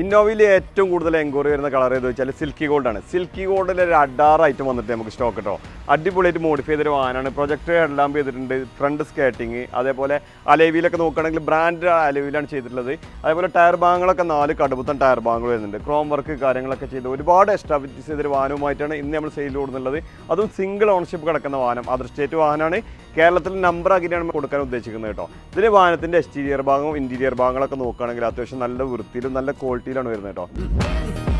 ഇന്നോവയിൽ ഏറ്റവും കൂടുതൽ എൻക്വയറി വരുന്ന കളർ ഏത് വെച്ചാൽ സിൽക്കി ഗോൾഡാണ് സിൽക്കി ഗോൾഡിൽ ഒരു അഡാർ ഐറ്റം വന്നിട്ട് നമുക്ക് സ്റ്റോക്ക് കിട്ടോ അടിപൊളിയായിട്ട് മോഡിഫൈ ചെയ്തൊരു വാഹനമാണ്. പ്രൊജക്ട് ഹെഡ്ലാമ്പ് ചെയ്തിട്ടുണ്ട്. ഫ്രണ്ട് സ്കേറ്റിംഗ് അതേപോലെ അലേവിയിലൊക്കെ നോക്കുകയാണെങ്കിൽ ബ്രാൻഡ് അലേവിയിലാണ് ചെയ്തിട്ടുള്ളത്. അതേപോലെ ടയർ ഭാഗങ്ങളൊക്കെ നാല് കടുപ്പത്തൻ ടയർ ഭാഗങ്ങൾ വരുന്നുണ്ട്. ക്രോം വർക്ക് കാര്യങ്ങളൊക്കെ ചെയ്ത് ഒരുപാട് എസ്റ്റാബ്ലിഷ് ചെയ്തൊരു വാഹനവുമായിട്ടാണ് ഇന്ന് നമ്മൾ സെയിൽ കൊടുക്കുന്നുള്ളത് അതും സിംഗിൾ ഓണർഷിപ്പ് കിടക്കുന്ന വാഹനം. അതർ സ്റ്റേറ്റ് വാഹനമാണ്. കേരളത്തിൽ നമ്പർ ആക്കിയിട്ടാണ് കൊടുക്കാൻ ഉദ്ദേശിക്കുന്നത് കേട്ടോ. ഇതിന് വാഹനത്തിന്റെ എക്സ്റ്റീരിയർ ഭാഗവും ഇന്റീരിയർ ഭാഗങ്ങളൊക്കെ നോക്കുകയാണെങ്കിൽ അത്യാവശ്യം നല്ല വൃത്തിയിലും നല്ല ക്വാളിറ്റിയിലാണ് വരുന്നത് കേട്ടോ.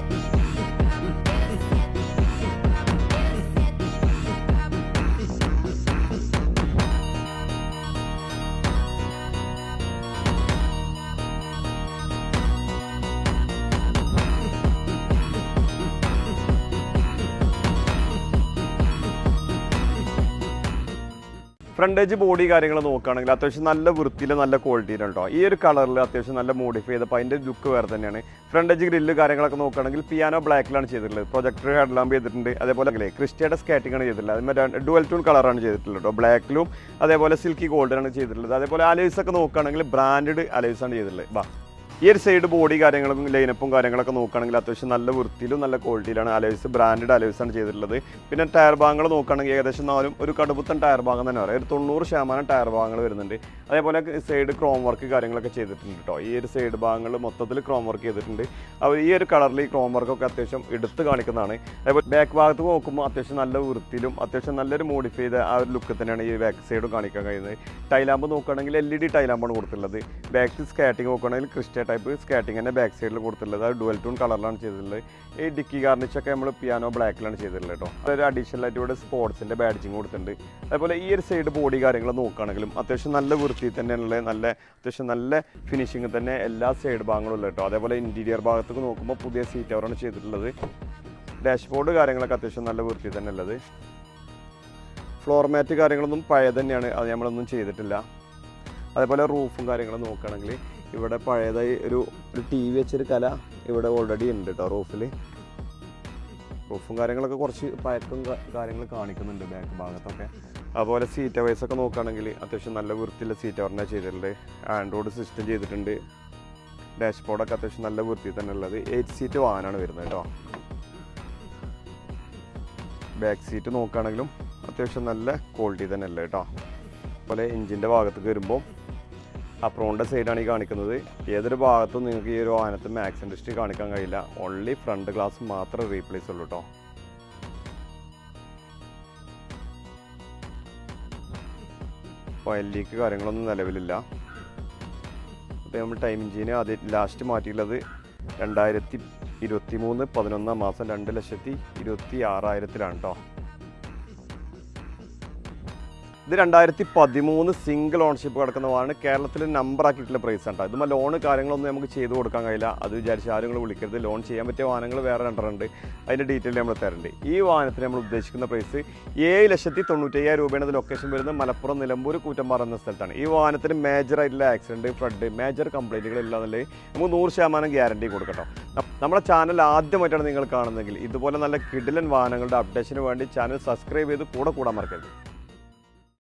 ഫ്രണ്ടേജ് ബോഡി കാര്യങ്ങൾ നോക്കുകയാണെങ്കിൽ അത്യാവശ്യം നല്ല വൃത്തിയിൽ നല്ല ക്വാളിറ്റിയിലാണ് കേട്ടോ ഈ ഒരു കളറിൽ അത്യാവശ്യം നല്ല മോഡിഫൈ ചെയ്തപ്പോൾ അതിന്റെ ലുക്ക് വേറെ തന്നെയാണ്. ഫ്രണ്ടേജ് ഗ്രില്ല് കാര്യങ്ങളൊക്കെ നോക്കുകയാണെങ്കിൽ പിയാനോ ബ്ലാക്കിലാണ് ചെയ്തിട്ടുള്ളത്. പ്രൊജക്ടർ ഹെഡ്ലാമ്പ് ചെയ്തിട്ടുണ്ട്. അതേപോലെ ക്രിസ്റ്റയുടെ ആണ് ചെയ്തിട്ടുള്ളത്. അതുമാതിരി ഡുവൽ ടൂൺ കളറാണ് ചെയ്തിട്ടുള്ളത് കേട്ടോ ബ്ലാക്കിലും അതേപോലെ സിൽക്കി ഗോൾഡിലാണ് ചെയ്തിട്ടുള്ളത്. അതേപോലെ അലൈസ് ഒക്കെ നോക്കുകയാണെങ്കിൽ ബ്രാൻഡഡ് അലൈസാണ് ചെയ്തിട്ടുള്ളത്. ബാ ഈ ഒരു സൈഡ് ബോഡി കാര്യങ്ങളും ലൈനപ്പും കാര്യങ്ങളൊക്കെ നോക്കുകയാണെങ്കിൽ അത്യാവശ്യം നല്ല വൃത്തിയിലും നല്ല ക്വാളിറ്റിയിലാണ് അലോയ്സ് ബ്രാൻഡഡ് അലൈസ് ആണ് ചെയ്തിട്ടുള്ളത്. പിന്നെ ടയർ ഭാഗങ്ങൾ നോക്കുകയാണെങ്കിൽ ഏകദേശം നാലും ഒരു കടുപ്പത്തൻ ടയർ ഭാഗം തന്നെ പറയാം. ഒരു തൊണ്ണൂറ് ശതമാനം ടയർ ഭാഗങ്ങൾ വരുന്നുണ്ട്. അതേപോലെ സൈഡ് ക്രോം വർക്ക് കാര്യങ്ങളൊക്കെ ചെയ്തിട്ടുണ്ട് കേട്ടോ ഈ ഒരു സൈഡ് ഭാഗങ്ങൾ മൊത്തത്തിൽ ക്രോം വർക്ക് ചെയ്തിട്ടുണ്ട്. അപ്പോൾ ഈ ഒരു കളറിൽ ഈ ക്രോം വർക്കൊക്കെ അത്യാവശ്യം എടുത്ത് കാണിക്കുന്നതാണ്. അതേപോലെ ബാക്ക് ഭാഗത്ത് നോക്കുമ്പോൾ അത്യാവശ്യം നല്ല വൃത്തിയിലും അത്യാവശ്യം നല്ലൊരു മോഡിഫൈ ചെയ്ത ആ ഒരു ലുക്ക് തന്നെയാണ് ഈ ബാക്ക് സൈഡും കാണിക്കാൻ കഴിയുന്നത്. ടൈലാമ്പ് നോക്കുകയാണെങ്കിൽ എൽ ഇ ഡി ടൈലാമ്പാണ് കൊടുത്തിട്ടുള്ളത്. ബാക്ക് സ്കാറ്റിംഗ് നോക്കുകയാണെങ്കിൽ ക്രിസ്റ്റ ടൈപ്പ് സ്കാറ്റിംഗ് തന്നെ ബാക്ക് സൈഡിൽ കൊടുത്തിട്ടുള്ളത്. അത് ഡുവൽ ടൂൺ കളറിലാണ് ചെയ്തിട്ടുള്ളത്. ഈ ഡിക്കി ഗാർണിഷൊക്കെ നമ്മൾ പിയാനോ ബ്ലാക്കിലാണ് ചെയ്തിട്ടുള്ളത് കേട്ടോ അതൊരു അഡീഷണൽ ആയിട്ട് ഇവിടെ സ്പോർട്സിന്റെ ബാഡ്ജിങ് കൊടുത്തിട്ടുണ്ട്. അതുപോലെ ഈ ഒരു സൈഡ് ബോഡി കാര്യങ്ങൾ നോക്കുകയാണെങ്കിലും അത്യാവശ്യം നല്ല വൃത്തി തന്നെയുള്ള നല്ല അത്യാവശ്യം നല്ല ഫിനിഷിങ് തന്നെ എല്ലാ സൈഡ് ഭാഗങ്ങളും ഉള്ളത് കേട്ടോ അതേപോലെ ഇന്റീരിയർ ഭാഗത്തേക്ക് നോക്കുമ്പോൾ പുതിയ സീറ്റ് അവരാണ് ചെയ്തിട്ടുള്ളത്. ഡാഷ്ബോർഡ് കാര്യങ്ങളൊക്കെ അത്യാവശ്യം നല്ല വൃത്തി തന്നെ ഉള്ളത്. ഫ്ലോർ മാറ്റ് കാര്യങ്ങളൊന്നും പഴയ തന്നെയാണ് അത് നമ്മളൊന്നും ചെയ്തിട്ടില്ല. അതേപോലെ റൂഫും കാര്യങ്ങളും നോക്കുകയാണെങ്കിൽ ഇവിടെ പഴയതായി ഒരു ഒരു ടി വി വെച്ചൊരു കല ഇവിടെ ഓൾറെഡി ഉണ്ട് കേട്ടോ റൂഫിൽ. റൂഫും കാര്യങ്ങളൊക്കെ കുറച്ച് പഴക്കം കാര്യങ്ങൾ കാണിക്കുന്നുണ്ട് ബാക്ക് ഭാഗത്തൊക്കെ. അതുപോലെ സീറ്റ് വൈസ് ഒക്കെ നോക്കുകയാണെങ്കിൽ അത്യാവശ്യം നല്ല വൃത്തിയുള്ള സീറ്റ് കവറിനാണ് ചെയ്തിട്ടുണ്ട്. ആൻഡ്രോയിഡ് സിസ്റ്റം ചെയ്തിട്ടുണ്ട്. ഡാഷ് ബോർഡൊക്കെ അത്യാവശ്യം നല്ല വൃത്തി തന്നെ ഉള്ളത്. എയ്റ്റ് സീറ്റ് വാഹനമാണ് വരുന്നത് കേട്ടോ ബാക്ക് സീറ്റ് നോക്കുകയാണെങ്കിലും അത്യാവശ്യം നല്ല ക്വാളിറ്റി തന്നെ അല്ലേ കേട്ടോ അതുപോലെ എഞ്ചിന്റെ ഭാഗത്തേക്ക് വരുമ്പോൾ അപ്രോണിന്റെ സൈഡാണ് ഈ കാണിക്കുന്നത്. ഏതൊരു ഭാഗത്തും നിങ്ങൾക്ക് ഈ ഒരു വാഹനത്തിൽ മാക്സിൻ ഡിസ്റ്റി കാണിക്കാൻ കഴിയില്ല. ഓൺലി ഫ്രണ്ട് ഗ്ലാസ് മാത്രം റീപ്ലേസ് ഉള്ളൂ കേട്ടോ ഓയിൽ ലീക്ക് കാര്യങ്ങളൊന്നും നിലവിലില്ല. അപ്പോൾ നമ്മൾ ടൈം ഇഞ്ചിന് അത് ലാസ്റ്റ് മാറ്റിയിട്ടുള്ളത് രണ്ടായിരത്തി ഇരുപത്തി മൂന്ന് പതിനൊന്നാം മാസം രണ്ട് ലക്ഷത്തി ഇരുപത്തി ആറായിരത്തിലാണ് കേട്ടോ ഇത് രണ്ടായിരത്തി പതിമൂന്ന് സിംഗിൾ ഓണർഷിപ്പ് കിടക്കുന്നതാണ്. കേരളത്തിൽ നമ്പർ ആക്കിയിട്ടുള്ള പ്രൈസ് ആണ് ഇതുമ്പോൾ ലോൺ കാര്യങ്ങളൊന്നും നമുക്ക് ചെയ്തു കൊടുക്കാൻ കഴിയില്ല. അത് വിചാരിച്ച് ആരും വിളിക്കരുത്. ലോൺ ചെയ്യാൻ പറ്റിയ വാഹനങ്ങൾ വേറെ രണ്ടെണ്ണമുണ്ട് അതിന്റെ ഡീറ്റെയിൽ നമ്മൾ തരുന്നുണ്ട് ഈ വാഹനത്തിന് നമ്മൾ ഉദ്ദേശിക്കുന്ന പ്രൈസ് ഏഴ് ലക്ഷത്തി തൊണ്ണൂറ്റയ്യായിരം രൂപയാണ് ലൊക്കേഷൻ വരുന്നത്. മലപ്പുറം നിലമ്പൂർ കൂറ്റമ്പാറ എന്ന സ്ഥലത്താണ്. ഈ വാഹനത്തിന് മേജർ ആയിട്ടുള്ള ആക്സിഡന്റ് ഫ്ലഡ് മേജർ കംപ്ലൈന്റുകൾ ഇല്ലാന്നുണ്ടെങ്കിൽ നമുക്ക് നൂറ് ശതമാനം ഗ്യാരണ്ടി കൊടുക്കട്ടോ. നമ്മുടെ ചാനൽ ആദ്യമായിട്ടാണ് നിങ്ങൾ കാണുന്നതെങ്കിൽ ഇതുപോലെ നല്ല കിടിലൻ വാഹനങ്ങളുടെ അപ്ഡേഷന് വേണ്ടി ചാനൽ സബ്സ്ക്രൈബ് ചെയ്ത് കൂടെ കൂടാൻ മറക്കരുത്.